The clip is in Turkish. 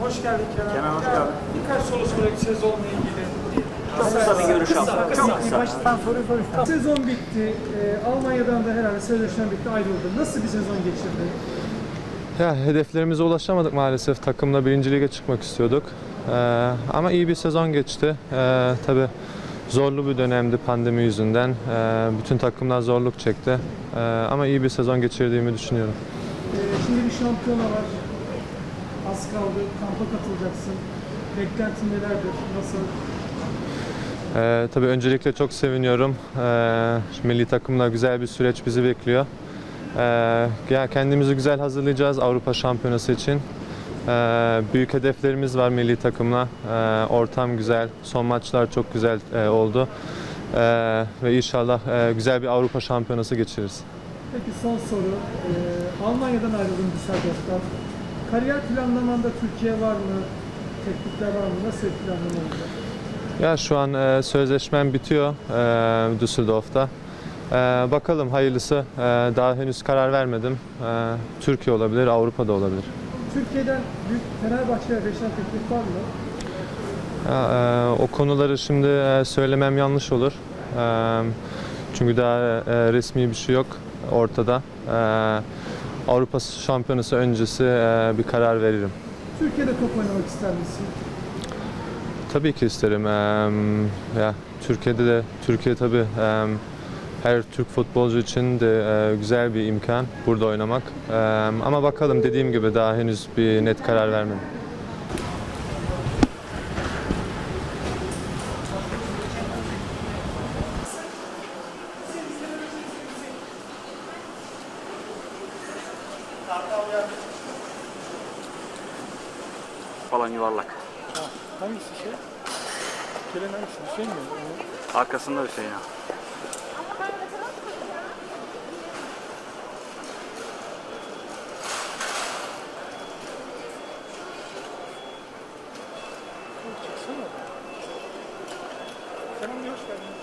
Hoş geldin Kenan. Kenan, hoş geldin. Birkaç soru sorayım sezonla ilgili. Çok kısa bir görüş al. Çok kısa. Baştan soruyu soruştum. Sezon bitti. Ee, Almanya'dan da herhalde sözleşmen bitti ayrıldı. Nasıl bir sezon geçirdin? Ya hedeflerimize ulaşamadık maalesef. Takımla birinci lige çıkmak istiyorduk. Ee, ama iyi bir sezon geçti. Ee, tabii zorlu bir dönemdi pandemi yüzünden. Ee, bütün takımlar zorluk çekti. Ee, ama iyi bir sezon geçirdiğimi düşünüyorum. Ee, şimdi bir şampiyona var. Az kaldı. Kampa katılacaksın. Beklentin nelerdir? Nasıl? Ee, tabii öncelikle çok seviniyorum. Ee, milli takımla güzel bir süreç bizi bekliyor. Ee, kendimizi güzel hazırlayacağız Avrupa Şampiyonası için. Ee, büyük hedeflerimiz var milli takımla. Ee, ortam güzel, son maçlar çok güzel e, oldu. Ee, ve inşallah e, güzel bir Avrupa Şampiyonası geçiririz. Peki son soru. Ee, Almanya'dan ayrıldın Düsseldorf'tan. Kariyer planlamanda Türkiye var mı? Teklifler var mı? Nasıl bir planlama olacak? Ya şu an e, sözleşmem bitiyor e, Düsseldorf'ta. E, bakalım hayırlısı. E, daha henüz karar vermedim. E, Türkiye olabilir, Avrupa'da olabilir. Türkiye'den büyük Fenerbahçe ve Beşiktaş teklif var mı? Ya, e, o konuları şimdi e, söylemem yanlış olur. E, çünkü daha e, resmi bir şey yok ortada. E, Avrupa Şampiyonası öncesi e, bir karar veririm. Türkiye'de top oynamak ister misin? Tabii ki isterim. E, ya Türkiye'de de Türkiye tabii e, her Türk futbolcu için de e, güzel bir imkan burada oynamak. E, ama bakalım dediğim gibi daha henüz bir net karar vermedim. Falan yuvarlak. Hangisi şey? Gelen hangisi? Şey mi? Arkasında bir şey ya. Çıksana. Kenan Bey hoş geldiniz.